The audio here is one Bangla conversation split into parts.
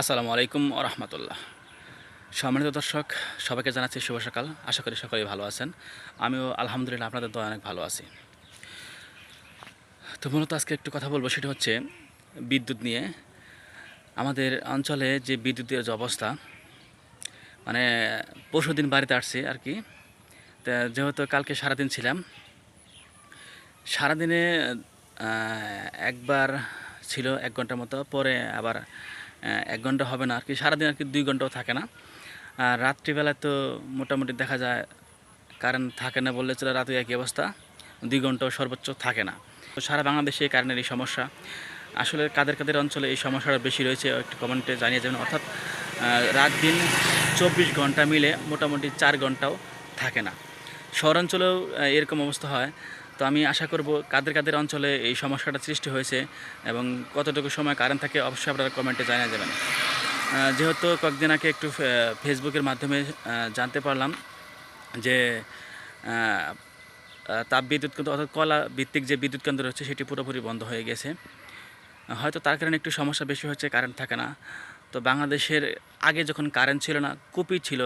আসসালামু আলাইকুম রহমতুল্লাহ। সম্মানিত দর্শক, সবাইকে জানাচ্ছি শুভ সকাল। আশা করি সকলেই ভালো আছেন। আমিও আলহামদুলিল্লাহ আপনাদের তো অনেক ভালো আছি। তো মূলত আজকে একটু কথা বলব, সেটা হচ্ছে বিদ্যুৎ নিয়ে। আমাদের অঞ্চলে যে বিদ্যুতের যে অবস্থা মানে পরশু দিন বাড়িতে আসছি আর কি। যেহেতু কালকে সারাদিন ছিলাম, সারাদিনে একবার ছিল এক ঘণ্টার মতো, পরে আবার এক ঘণ্টা হবে না আর কি, সারাদিন আর কি দুই ঘন্টাও থাকে না। আর রাত্রিবেলায় তো মোটামুটি দেখা যায় কারেন্ট থাকে না বললে চলে রাতে একই অবস্থা, দুই ঘন্টাও সর্বোচ্চ থাকে না। তো সারা বাংলাদেশে কারেন্টের এই সমস্যা। আসলে কাদের কাদের অঞ্চলে এই সমস্যাটা বেশি রয়েছে, একটু কমেন্টে জানিয়ে যাবেন অর্থাৎ রাত দিন চব্বিশ ঘণ্টা মিলে মোটামুটি চার ঘন্টাও থাকে না। শহরাঞ্চলেও এরকম অবস্থা হয়। তো আমি আশা করব কাদের কাদের অঞ্চলে এই সমস্যাটা সৃষ্টি হয়েছে এবং কতটুকু সময় কারেন্ট থাকে অবশ্যই আপনারা কমেন্টে জানিয়ে যাবেন। যেহেতু কয়েকদিন আগে একটু ফেসবুকের মাধ্যমে জানতে পারলাম যে তাপবিদ্যুৎ কেন্দ্র অর্থাৎ কলা ভিত্তিক যে বিদ্যুৎ কেন্দ্র রয়েছে সেটি পুরোপুরি বন্ধ হয়ে গেছে। হয়তো তার কারণে একটু সমস্যা বেশি হচ্ছে কারেন্ট থাকে না। তো বাংলাদেশের আগে যখন কারেন্ট ছিল না, কুপি ছিল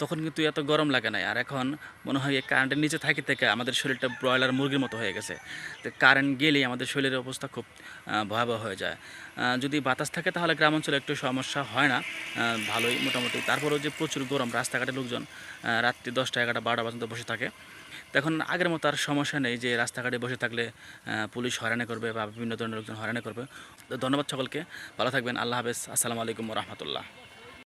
তখন কিন্তু এত গরম লাগে না আর এখন মনে হয় কারেন্টের নিচে থাকি থেকে আমাদের শরীরটা ব্রয়লার মুরগির মতো হয়ে গেছে। তো কারেন্ট গেলেই আমাদের শরীরের অবস্থা খুব ভয়াবহ হয়ে যায়। যদি বাতাস থাকে তাহলে গ্রাম অঞ্চলে একটু সমস্যা হয় না। ভালোই মোটামুটি। তারপরেও যে প্রচুর গরম, রাস্তাঘাটে লোকজন রাত্রি দশটা এগারোটা বারোটা পর্যন্ত বসে থাকে। এখন আগের মতো আর সমস্যা নেই যে রাস্তাঘাটে বসে থাকলে পুলিশ হয়রানি করবে বা বিভিন্ন ধরনের লোকজন হয়রানি করবে। তো ধন্যবাদ সকলকে। ভালো থাকবেন। আল্লাহ হাফেজ। আসসালামু আলাইকুম রহমতুল্লাহ।